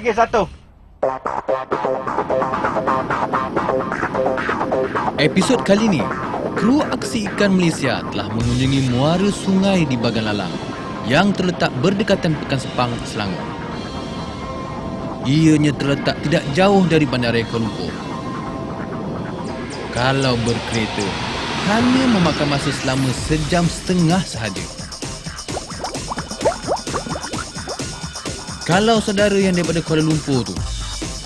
Lagi satu. Episod kali ini, kru aksi ikan Malaysia telah mengunjungi muara sungai di Bagan Lalang yang terletak berdekatan Pekan Sepang, Selangor. Ianya terletak tidak jauh dari Bandar Kuala Lumpur. Kalau berkereta, hanya memakan masa selama sejam setengah sahaja. Kalau saudara yang daripada Kuala Lumpur tu,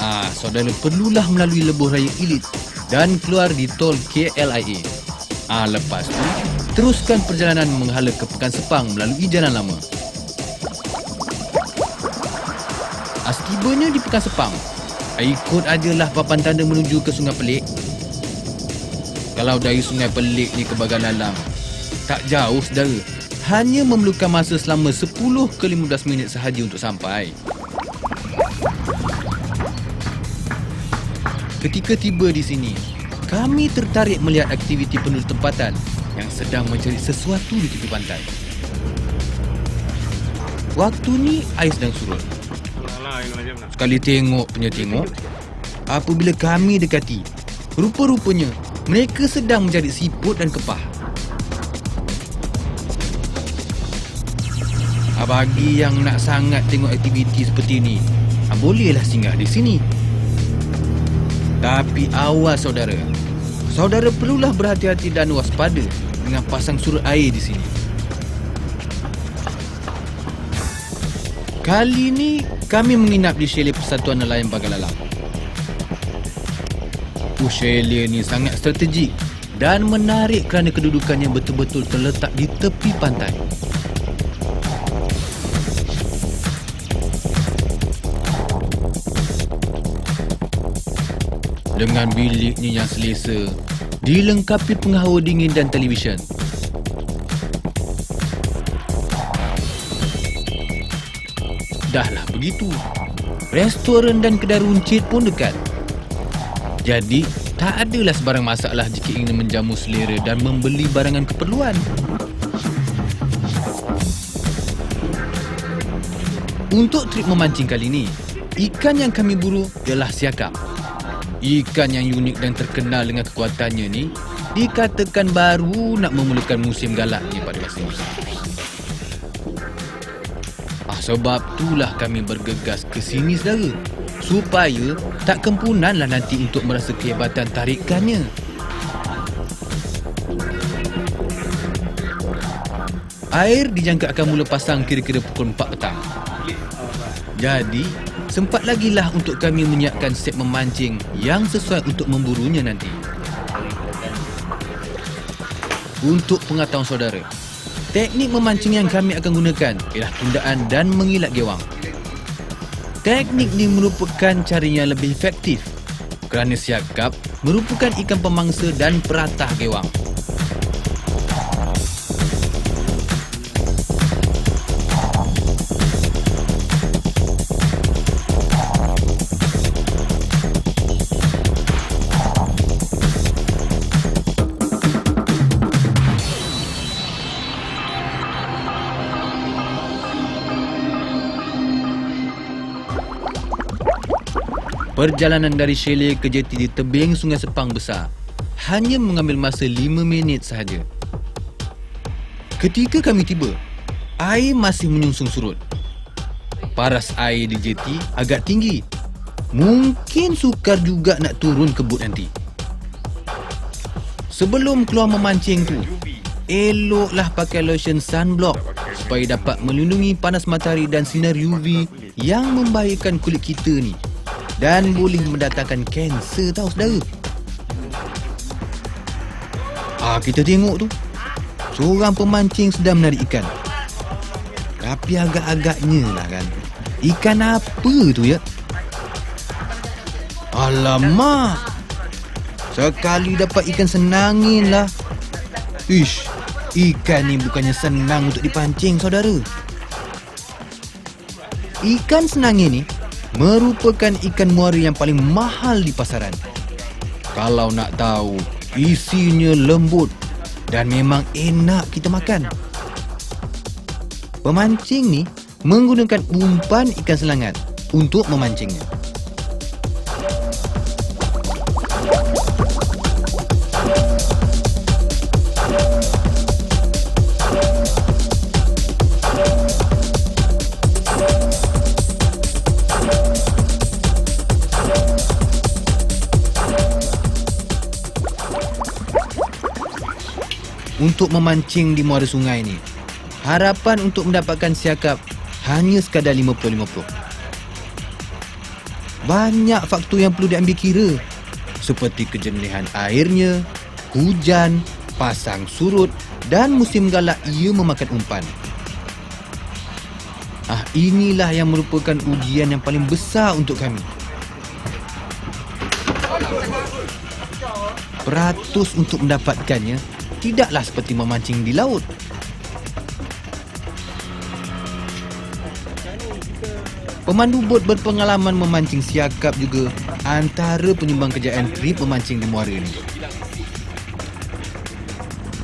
ah, saudara perlulah melalui lebuh raya Ilit dan keluar di tol KLIA. Ah, lepas tu, teruskan perjalanan menghala ke Pekan Sepang melalui Jalan Lama. Ah, setibanya di Pekan Sepang, ah, ikut ajalah papan tanda menuju ke Sungai Pelik. Kalau dari Sungai Pelik ni ke Bagan Lalang, tak jauh saudara. Hanya memerlukan masa selama 10 ke 15 minit sahaja untuk sampai. Ketika tiba di sini, kami tertarik melihat aktiviti penduduk tempatan yang sedang mencari sesuatu di tepi pantai. Waktu ni air sedang surut. Sekali tengok punya tengok, apabila kami dekati, rupa-rupanya mereka sedang mencari siput dan kepah. Bagi yang nak sangat tengok aktiviti seperti ini, ah, bolehlah singgah di sini. Tapi awas saudara. Saudara perlulah berhati-hati dan waspada dengan pasang surut air di sini. Kali ini kami menginap di chalet Persatuan Nelayan Bagalalang. Uh, chalet ni sangat strategik dan menarik kerana kedudukannya betul-betul terletak di tepi pantai. Dengan biliknya yang selesa, dilengkapi penghawa dingin dan televisyen. Dahlah begitu, restoran dan kedai runcit pun dekat. Jadi, tak adalah sebarang masalah jika ingin menjamu selera dan membeli barangan keperluan. Untuk trip memancing kali ini, ikan yang kami buru ialah siakap. Ikan yang unik dan terkenal dengan kekuatannya ni dikatakan baru nak memulakan musim galaknya pada masa ini. Ah, sebab itulah kami bergegas ke sini saudara. Supaya tak kempunanlah nanti untuk merasa kehebatan tarikannya. Air dijangka akan mula pasang kira-kira pukul 4 petang. Jadi, sempat lagi lah untuk kami menyiapkan set memancing yang sesuai untuk memburunya nanti. Untuk pengetahuan saudara, teknik memancing yang kami akan gunakan ialah tundaan dan mengilat gewang. Teknik ini merupakan cara yang lebih efektif kerana siakap merupakan ikan pemangsa dan peratah gewang. Perjalanan dari chalet ke jeti di tebing Sungai Sepang besar hanya mengambil masa 5 minit sahaja. Ketika kami tiba, air masih menyungsung surut. Paras air di jeti agak tinggi. Mungkin sukar juga nak turun ke but nanti. Sebelum keluar memancing tu, eloklah pakai lotion sunblock supaya dapat melindungi panas matahari dan sinar UV yang membahayakan kulit kita ni. Dan boleh mendatangkan kanser tau saudara. Ah kita tengok tu. Seorang pemancing sedang menarik ikan. Tapi agak-agaknya lah kan. Ikan apa tu ya? Alamak. Sekali dapat ikan senangin lah. Ish, ikan ni bukannya senang untuk dipancing saudara. Ikan senangin ni merupakan ikan muara yang paling mahal di pasaran. Kalau nak tahu, isinya lembut dan memang enak kita makan. Pemancing ni menggunakan umpan ikan selangat untuk memancingnya. Untuk memancing di muara sungai ni, harapan untuk mendapatkan siakap hanya sekadar 50-50. Banyak faktor yang perlu diambil kira seperti kejernihan airnya, hujan, pasang surut dan musim galak ia memakan umpan. Ah, inilah yang merupakan ujian yang paling besar untuk kami. Peratus untuk mendapatkannya tidaklah seperti memancing di laut. Pemandu bot berpengalaman memancing siakap juga antara penyumbang kejayaan trip memancing di muara ini.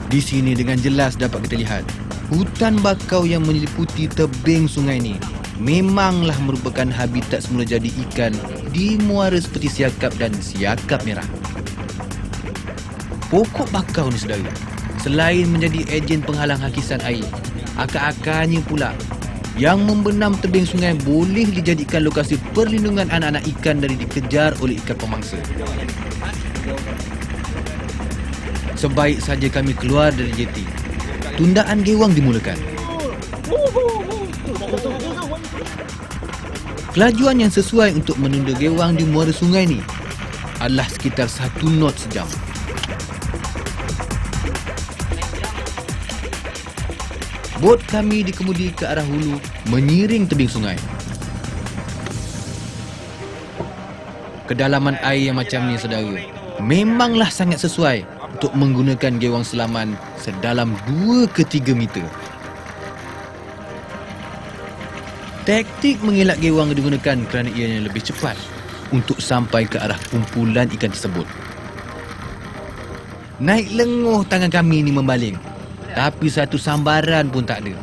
Di sini dengan jelas dapat kita lihat hutan bakau yang menyeliputi tebing sungai ini memanglah merupakan habitat semula jadi ikan di muara seperti siakap dan siakap merah. Pokok bakau ni saudara, selain menjadi ejen penghalang hakisan air, akar-akarnya pula yang membenam tebing sungai boleh dijadikan lokasi perlindungan anak-anak ikan dari dikejar oleh ikan pemangsa. Sebaik saja kami keluar dari jeti, tundaan gewang dimulakan. Kelajuan yang sesuai untuk menunda gewang di muara sungai ni adalah sekitar satu knot sejam. Bot kami dikemudi ke arah hulu menyiring tebing sungai. Kedalaman air yang macam ni saudara memanglah sangat sesuai untuk menggunakan gewang selaman sedalam 2 ke 3 meter. Taktik mengelak gewang digunakan kerana ianya lebih cepat untuk sampai ke arah kumpulan ikan tersebut. Naik lenguh tangan kami ni membaling tapi satu sambaran pun tak ada.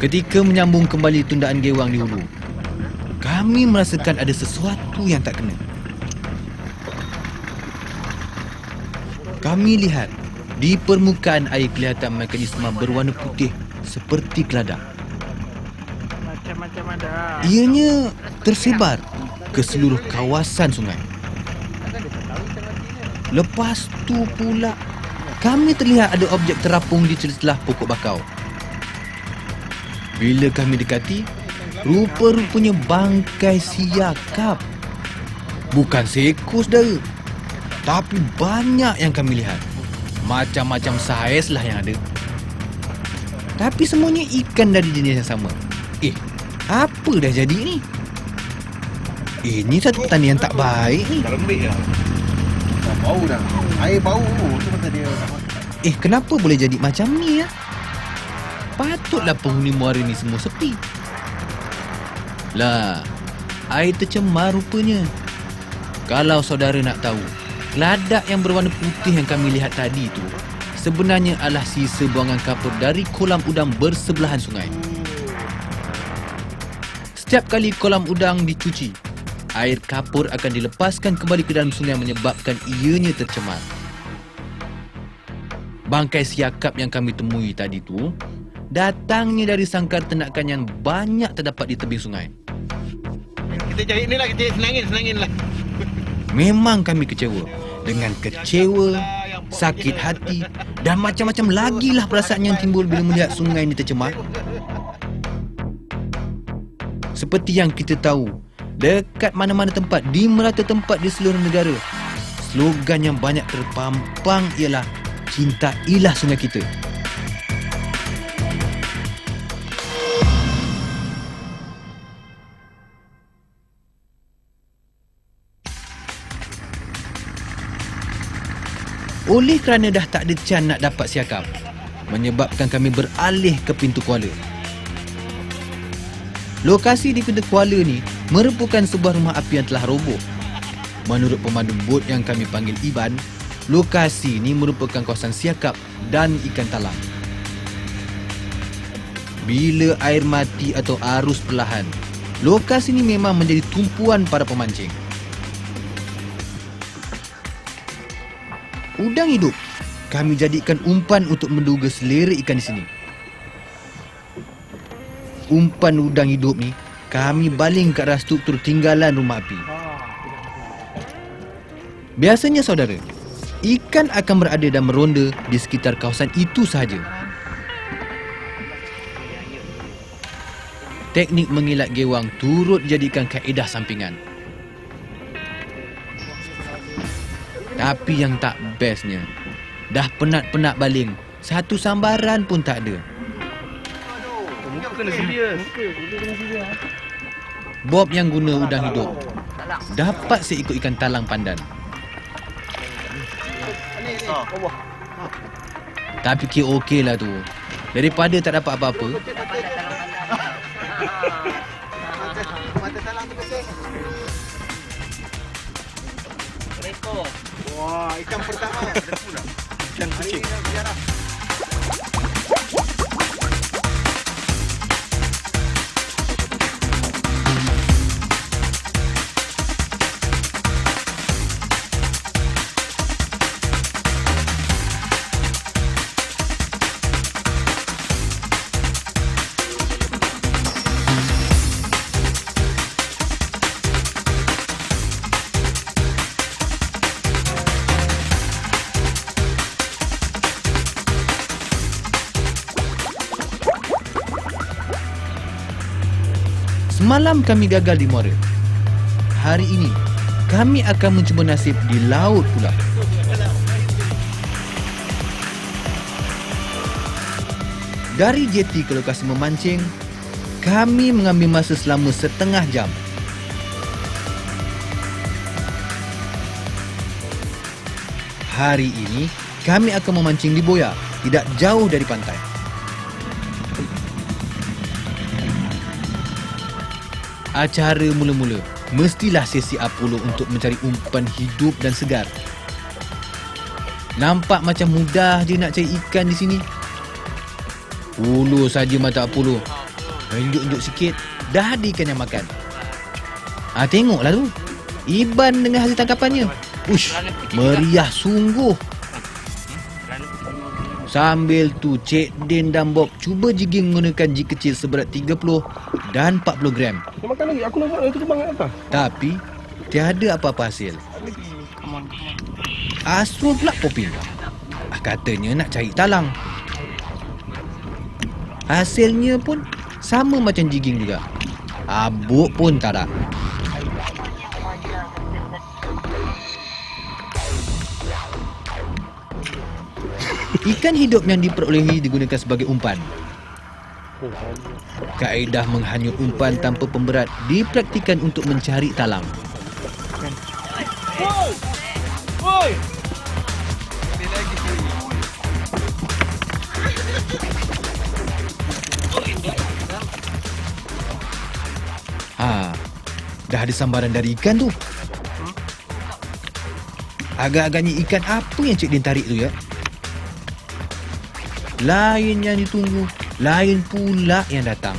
Ketika menyambung kembali tundaan gewang di hulu, kami merasakan ada sesuatu yang tak kena. Kami lihat di permukaan air kelihatan mekanisme berwarna putih seperti keladak. Ianya tersebar ke seluruh kawasan sungai. Lepas tu pula kami terlihat ada objek terapung di celah pokok bakau. Bila kami dekati, rupa-rupanya bangkai siakap. Bukan seekor saudara. Tapi banyak yang kami lihat. Macam-macam saiz lah yang ada. Tapi semuanya ikan dari jenis yang sama. Eh, apa dah jadi ni? Ini satu pertanian tak baik ni. Dah lembik dah. Dah bau dah. Air bau tu pasal dia. Eh, kenapa boleh jadi macam ni ya? Patutlah penghuni muara ni semua sepi. Lah, air tercemar rupanya. Kalau saudara nak tahu, keladak yang berwarna putih yang kami lihat tadi tu sebenarnya adalah sisa buangan kapur dari kolam udang bersebelahan sungai. Setiap kali kolam udang dicuci, air kapur akan dilepaskan kembali ke dalam sungai menyebabkan ianya tercemar. Bangkai siakap yang kami temui tadi tu datangnya dari sangkar ternakan yang banyak terdapat di tebing sungai. Kita cari ni lah, kita senangin, senangin lah. Memang kami kecewa. Dengan kecewa, sakit hati dan macam-macam lagi lah perasaan yang timbul bila melihat sungai ini tercemar. Seperti yang kita tahu, dekat mana-mana tempat, di merata tempat di seluruh negara, slogan yang banyak terpampang ialah cintailah sungai kita. Oleh kerana dah tak ada can nak dapat siakap, menyebabkan kami beralih ke pintu kuala. Lokasi di pintu kuala ni merupakan sebuah rumah api yang telah roboh. Menurut pemandu bot yang kami panggil Iban, lokasi ni merupakan kawasan siakap dan ikan talang. Bila air mati atau arus perlahan, lokasi ni memang menjadi tumpuan para pemancing. Udang hidup kami jadikan umpan untuk menduga selera ikan di sini. Umpan udang hidup ni kami baling ke arah struktur tinggalan rumah api. Biasanya saudara, ikan akan berada dan meronda di sekitar kawasan itu sahaja. Teknik mengilat gewang turut jadikan kaedah sampingan. Tapi yang tak bestnya, dah penat-penat baling, satu sambaran pun tak ada. Kena serius. Bob yang guna udang hidup dapat seekor ikan talang pandan. Tapi kira okey lah tu. Daripada tak dapat apa-apa, Wah, ikan pertama. Ikan kucing. Semalam kami gagal di Muara. Hari ini, kami akan mencuba nasib di laut pula. Dari jeti ke lokasi memancing, kami mengambil masa selama setengah jam. Hari ini, kami akan memancing di Boya, tidak jauh dari pantai. Acara mula-mula mestilah sesi Apollo untuk mencari umpan hidup dan segar. Nampak macam mudah je nak cari ikan di sini. Ulu saja mata Apollo. Unjuk-unjuk sikit, dah ada ikan yang makan. Ah tengoklah tu. Iban dengan hasil tangkapannya. Ush, meriah sungguh. Sambil tu Cik Din dan Bob cuba jigging menggunakan jig kecil seberat 30 dan 40 gram. Dia makan lagi. Aku nampak dia terbang kat atas. Tapi tiada apa-apa hasil. Come on, come on. Asrul pula poping. Ah, katanya nak cari talang. Hasilnya pun sama macam jigging juga. Abuk pun tak ada. Ikan hidup yang diperolehi digunakan sebagai umpan. Kaedah menghanyut umpan tanpa pemberat dipraktikan untuk mencari talang. Ha, dah ada sambaran dari ikan tu. Agak-agaknya ikan apa yang Cik Din tarik tu ya? Lain yang ditunggu, lain pula yang datang.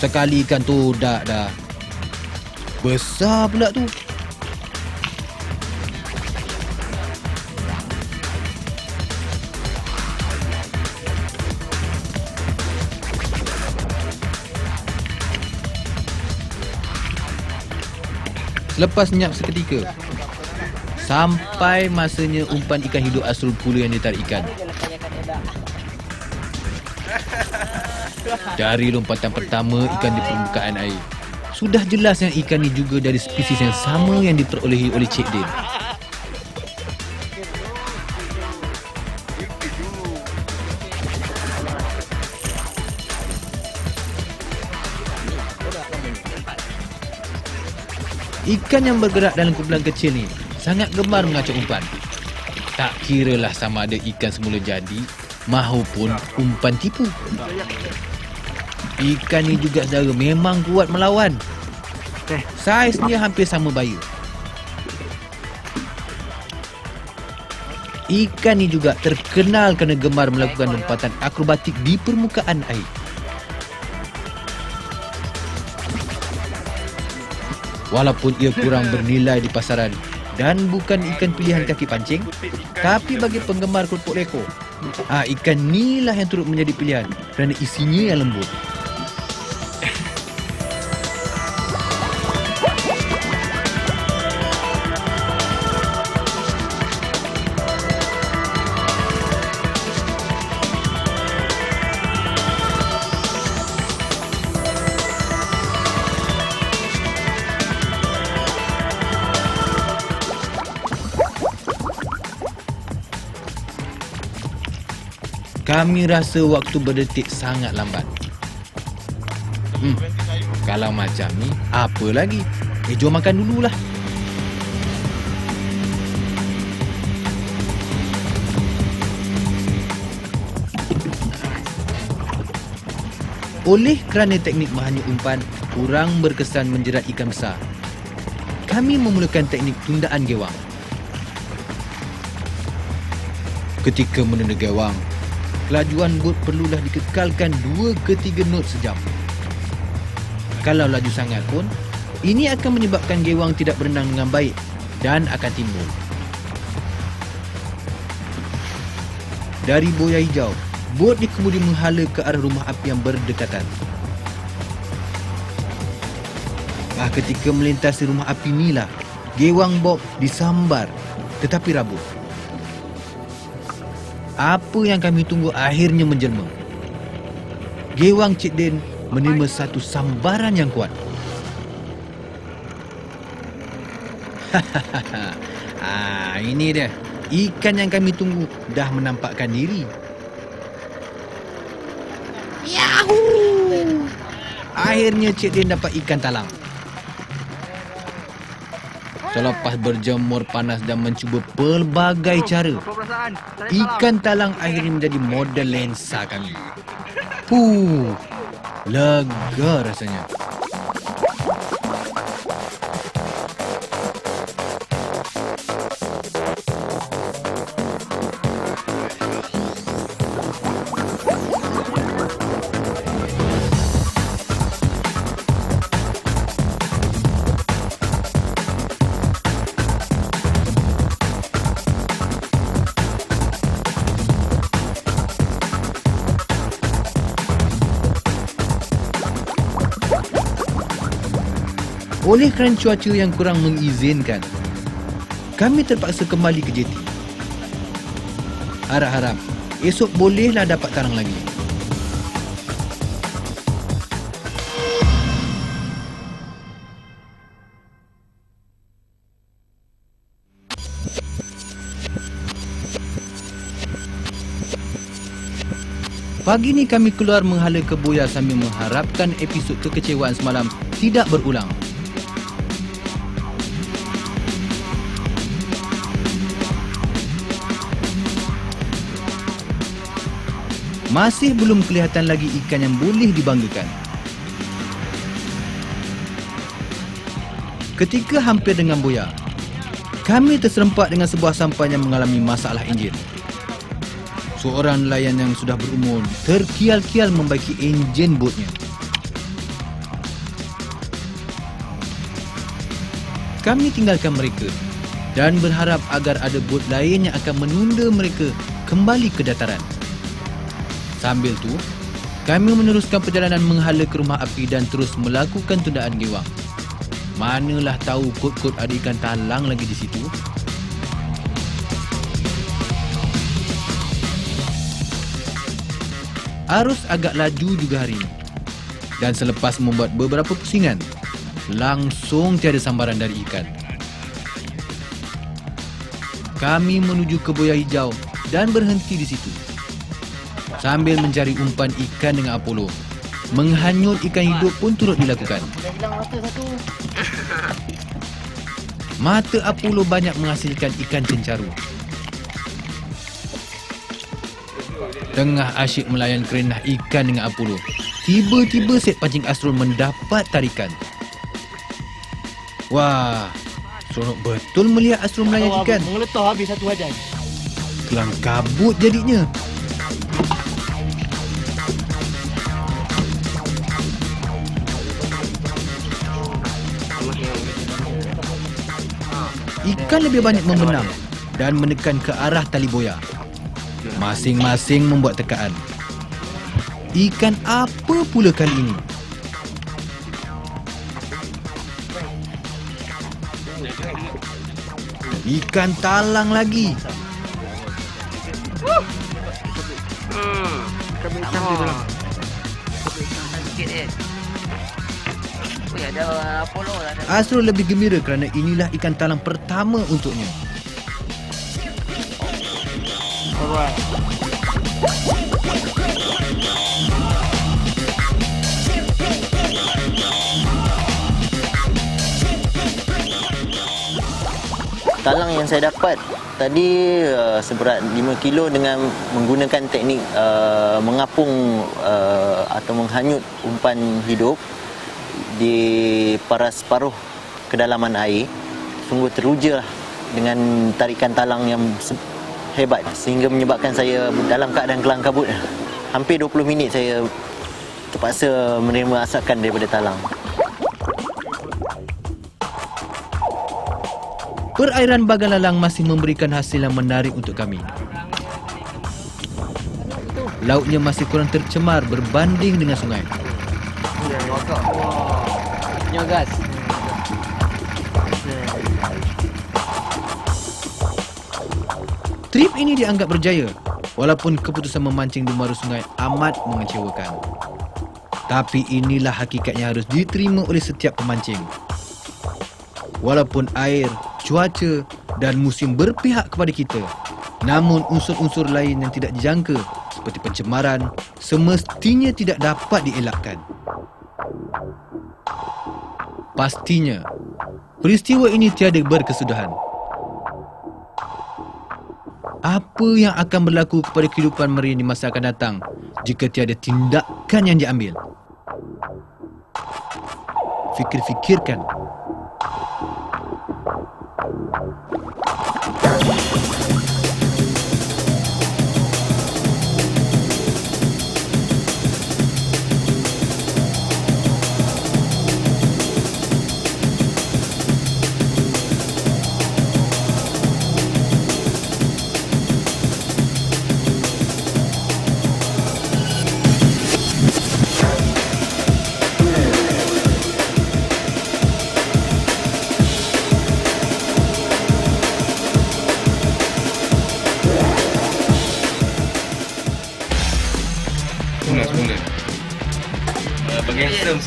Sekali ikan tu dah dah. Besar pula tu. Selepas senyap seketika Sampai masanya umpan ikan hidup asrul pula yang ditarik ikan. Dari lompatan pertama ikan di permukaan air. Sudah jelas yang ikan ni juga dari spesies yang sama yang diperolehi oleh Cik Din. Ikan yang bergerak dalam kumpulan kecil ni sangat gemar mengacau umpan. Tak kiralah sama ada ikan semula jadi mahupun umpan tipu. Ikan ni juga saudara memang kuat melawan. Saiznya hampir sama bayu. Ikan ni juga terkenal kerana gemar melakukan lompatan akrobatik di permukaan air. Walaupun ia kurang bernilai di pasaran dan bukan ikan pilihan kaki pancing, tapi bagi penggemar kerupuk leko, ah ikan ni lah yang turut menjadi pilihan kerana isinya yang lembut. Kami rasa waktu berdetik sangat lambat. Hmm, kalau macam ni, apa lagi? Eh, jom makan dululah. Oleh kerana teknik mahanya umpan kurang berkesan menjerat ikan besar, kami memulakan teknik tundaan gewang. Ketika menenda gewang, kelajuan bot perlulah dikekalkan 2 ke 3 knot sejam. Kalau laju sangat pun, ini akan menyebabkan gewang tidak berenang dengan baik dan akan timbul. Dari boya hijau, bot dikemudi menghala ke arah rumah api yang berdekatan. Ah, ketika melintasi rumah api inilah, gewang Bob disambar tetapi rabun. Apa yang kami tunggu akhirnya menjelma. Gewang Cik Din menerima satu sambaran yang kuat. ah, ini dia. Ikan yang kami tunggu dah menampakkan diri. Yahoo! Akhirnya Cik Din dapat ikan talang. Selepas berjemur panas dan mencuba pelbagai cara, Ikan talang akhirnya menjadi model lensa kami. Huh, lega rasanya. Oleh kerana cuaca yang kurang mengizinkan, kami terpaksa kembali ke jeti. Harap-harap esok bolehlah dapat karang lagi. Pagi ni kami keluar menghala ke boya sambil mengharapkan episod kekecewaan semalam tidak berulang. Masih belum kelihatan lagi ikan yang boleh dibanggakan. Ketika hampir dengan boya, kami terserempak dengan sebuah sampan yang mengalami masalah enjin. Seorang nelayan yang sudah berumur terkial-kial membaiki enjin botnya. Kami tinggalkan mereka dan berharap agar ada bot lain yang akan menunda mereka kembali ke dataran. Sambil tu, kami meneruskan perjalanan menghala ke rumah api dan terus melakukan tundaan gewang. Manalah tahu kot-kot ada ikan talang lagi di situ. Arus agak laju juga hari ini. Dan selepas membuat beberapa pusingan, langsung tiada sambaran dari ikan. Kami menuju ke boya hijau dan berhenti di situ. Sambil mencari umpan ikan dengan Apollo. Menghanyut ikan hidup pun turut dilakukan. Mata Apollo banyak menghasilkan ikan cencaru. Tengah asyik melayan kerenah ikan dengan Apollo, tiba-tiba set pancing Astron mendapat tarikan. Wah, seronok betul melihat Astron melayan ikan. Mengeletah habis satu wajan. Kelang kabut jadinya. Ikan lebih banyak membenam dan menekan ke arah tali boya. Masing-masing membuat tekaan. Ikan apa pula kali ini? Ikan talang lagi. sikit Ada Apollo lah. Ada. Asrul lebih gembira kerana inilah ikan talang pertama untuknya. Alright. Talang yang saya dapat tadi uh, seberat 5 kilo dengan menggunakan teknik uh, mengapung uh, atau menghanyut umpan hidup di paras paruh kedalaman air. Sungguh teruja lah dengan tarikan talang yang hebat sehingga menyebabkan saya dalam keadaan kelang kabut. Hampir 20 minit saya terpaksa menerima asakan daripada talang. Perairan Bagalalang masih memberikan hasil yang menarik untuk kami. Lautnya masih kurang tercemar berbanding dengan sungai. Nyogas. Trip ini dianggap berjaya walaupun keputusan memancing di maru sungai amat mengecewakan. Tapi inilah hakikat yang harus diterima oleh setiap pemancing. Walaupun air, cuaca dan musim berpihak kepada kita, namun unsur-unsur lain yang tidak dijangka seperti pencemaran semestinya tidak dapat dielakkan. Pastinya, peristiwa ini tiada berkesudahan. Apa yang akan berlaku kepada kehidupan marine di masa akan datang jika tiada tindakan yang diambil? Fikir-fikirkan.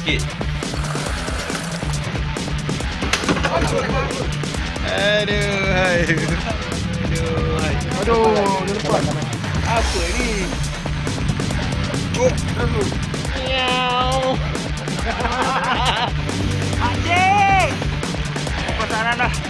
Sikit. Aduh, hai. Aduh, hai. Aduh, dia lepas. Apa ni? Miau. Adik! Lepas tangan dah.